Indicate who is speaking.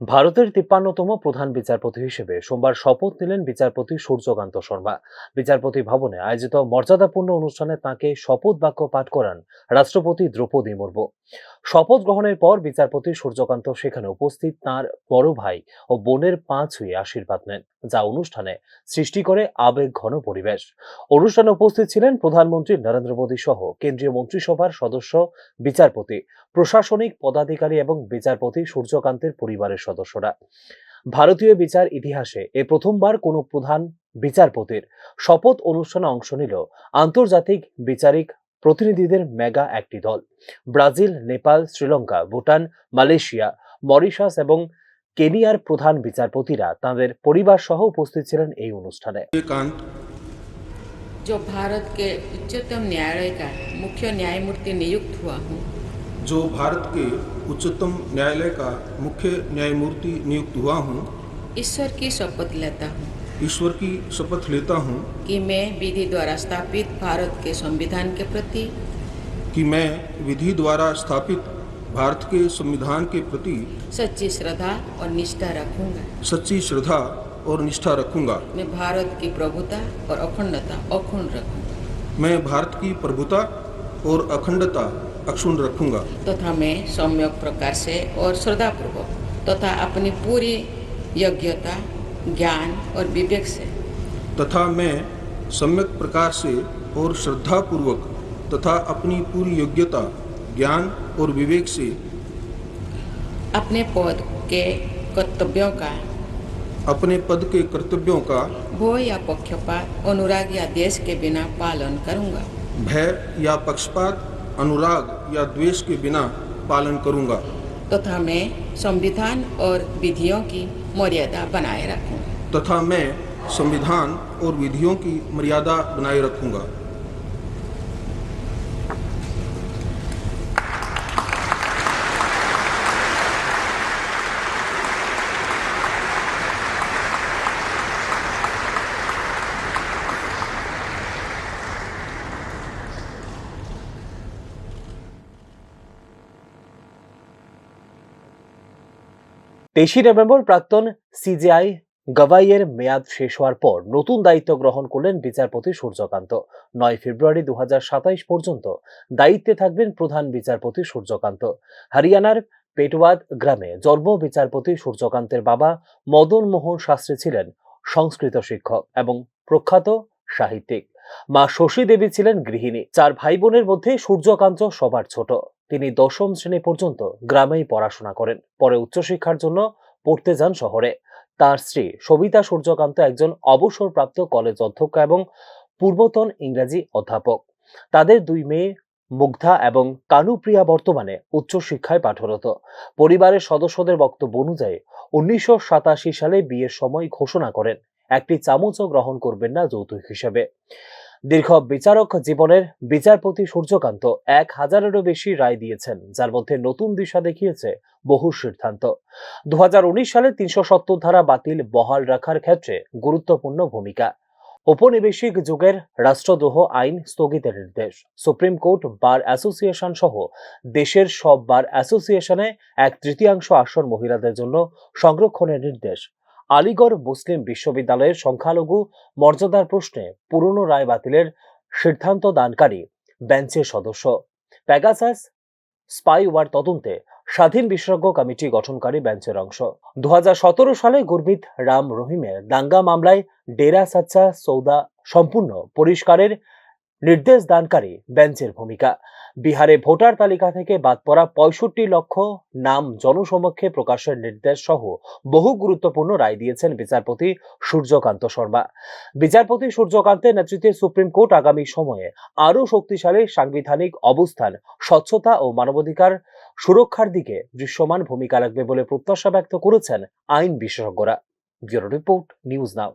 Speaker 1: ভারতের তিপ্পান্নতম প্রধান বিচারপতি হিসেবে সোমবার শপথ নিলেন বিচারপতি সূর্যকান্ত শর্মা। বিচারপতি ভবনে আয়োজিত মর্যাদাপূর্ণ অনুষ্ঠানে তাঁকে শপথ বাক্য পাঠ করান রাষ্ট্রপতি দ্রৌপদী মুর্মু। শপথ গ্রহণের পর বিচারপতি সূর্যকান্ত সেখানে উপস্থিত তাঁর বড় ভাই ও বোনের পা ছুঁয়ে আশীর্বাদ নেন, যা অনুষ্ঠানে সৃষ্টি করে আবেগ ঘন পরিবেশ। অনুষ্ঠানে উপস্থিত ছিলেন প্রধানমন্ত্রী নরেন্দ্র মোদী সহ কেন্দ্রীয় মন্ত্রিসভার সদস্য, বিচারপতি, প্রশাসনিক পদাধিকারী এবং বিচারপতি সূর্যকান্তের পরিবারের সদস্যরা। ভারতীয় বিচার ইতিহাসে এ প্রথমবার কোনো প্রধান বিচারপতির শপথ অনুষ্ঠানে অংশ নিল আন্তর্জাতিক বিচারিক প্রতিনিধিদের মেগা একটি দল Brazil Nepal Sri Lanka Bhutan Malaysia Mauritius এবং কেনিয়ার প্রধান বিচারপতিরা তাদের পরিবার সহ উপস্থিত ছিলেন এই অনুষ্ঠানে
Speaker 2: सूर्यकांत
Speaker 3: जो भारत के उच्चतम न्यायालय का मुख्य न्यायमूर्ति नियुक्त हुआ हूँ
Speaker 2: जो भारत के उच्चतम न्यायालय का मुख्य न्यायमूर्ति नियुक्त हुआ हूँ
Speaker 3: ईश्वर की शपथ लेता हूँ
Speaker 2: ईश्वर की शपथ लेता हूँ
Speaker 3: कि मैं विधि द्वारा स्थापित भारत के संविधान के प्रति
Speaker 2: कि मैं विधि द्वारा स्थापित भारत के संविधान के प्रति
Speaker 3: सच्ची श्रद्धा और निष्ठा रखूँगा।
Speaker 2: सच्ची श्रद्धा और निष्ठा रखूँगा।
Speaker 3: मैं भारत की प्रभुता और अखंडता अखंड रखूँगा।
Speaker 2: मैं भारत की प्रभुता और अखंडता अक्षुण्ण रखूँगा।
Speaker 3: तथा मैं सम्यक प्रकार से और श्रद्धापूर्वक तथा अपनी पूरी योग्यता ज्ञान और विवेक से।
Speaker 2: तथा मैं सम्यक प्रकार से और श्रद्धापूर्वक तथा अपनी पूरी योग्यता ज्ञान और विवेक से
Speaker 3: अपने पद के कर्तव्यों का
Speaker 2: अपने पद के कर्तव्यों का
Speaker 3: भय या पक्षपात अनुराग या देश के बिना पालन करूँगा।
Speaker 2: भय या पक्षपात अनुराग या द्वेष के बिना पालन करूँगा।
Speaker 3: तथा तो मैं संविधान और विधियों की मर्यादा बनाए रखूँ।
Speaker 2: तथा मैं संविधान और विधियों की मर्यादा बनाए रखूँगा।
Speaker 1: তেইশে নভেম্বর প্রাক্তন সিজিআই গভাইয়ের মেয়াদ শেষ হওয়ার পর নতুন দায়িত্ব গ্রহণ করলেন বিচারপতি সূর্যকান্ত। নয় ফেব্রুয়ারি দু পর্যন্ত দায়িত্বে থাকবেন প্রধান বিচারপতি সূর্যকান্ত। হরিয়ানার পেটওয়াদ গ্রামে জন্ম বিচারপতি সূর্যকান্তের বাবা মদন মোহন শাস্ত্রী ছিলেন সংস্কৃত শিক্ষক এবং প্রখ্যাত সাহিত্যিক। মা শশী দেবী ছিলেন গৃহিণী। চার ভাই বোনের মধ্যে সূর্যকান্ত সবার ছোট। তিনি দশম শ্রেণি পর্যন্ত গ্রামেই পড়াশোনা করেন। পরে উচ্চশিক্ষার জন্য পড়তে যান শহরে। তার স্ত্রী সবিতা সূর্যকান্ত একজন অবসরপ্রাপ্ত কলেজ অধ্যক্ষ এবং পূর্বতন ইংরেজি অধ্যাপক। তাদের দুই মেয়ে মুগ্ধা এবং কানুপ্রিয়া বর্তমানে উচ্চশিক্ষায় পাঠরত। পরিবারের সদস্যদের বক্তব্য অনুযায়ী উনিশশো সাতাশি সালে বিয়ের সময় ঘোষণা করেন, একটি চামচও গ্রহণ করবেন না যৌতুক হিসেবে। দীর্ঘ বিচারক জীবনের বিচারপতি সূর্যকান্ত এক হাজারেরও বেশি রায় দিয়েছেন, যার মধ্যে নতুন দিশা দেখিয়েছে বহু সিদ্ধান্ত। দু সালে তিনশো সত্তর ধারা বাতিল বহাল রাখার ক্ষেত্রে গুরুত্বপূর্ণ ভূমিকা। ঔপনিবেশিক যুগের রাষ্ট্রদ্রোহ আইন স্থগিতের নির্দেশ। সুপ্রিম কোর্ট বার অ্যাসোসিয়েশন সহ দেশের সব বার অ্যাসোসিয়েশনে এক তৃতীয়াংশ আসন মহিলাদের জন্য সংরক্ষণের নির্দেশ। আলিগড় মুসলিম বিশ্ববিদ্যালয়ের সংখ্যালঘু মর্যাদার প্রশ্নে পুরনো রায় বাতিলের সিদ্ধান্ত দানকারী বেঞ্চের সদস্য। প্যাগাসাস স্পাইওয়ার তদন্তে স্বাধীন বিশেষজ্ঞ কমিটি গঠনকারী বেঞ্চের অংশ। দু হাজার সতেরো সালে গুরমিত রাম রহিমের দাঙ্গা মামলায় ডেরা সাচ্চা সৌদা সম্পূর্ণ পরিষ্কারের নির্দেশ দানকারী বেঞ্চের ভূমিকা। বিহারে ভোটার তালিকা থেকে বাদ পড়া পঁয়ষট্টি লক্ষ নাম জনসমক্ষে প্রকাশের নির্দেশ সহ বহু গুরুত্বপূর্ণ রায় দিয়েছেন বিচারপতি সূর্যকান্ত শর্মা। বিচারপতি সূর্যকান্তের নেতৃত্বে সুপ্রিম কোর্ট আগামী সময়ে আরও শক্তিশালী সাংবিধানিক অবস্থান, স্বচ্ছতা ও মানবাধিকার সুরক্ষার দিকে দৃশ্যমান ভূমিকা রাখবে বলে প্রত্যাশা ব্যক্ত করেছেন আইন বিশেষজ্ঞরা। Report, news now.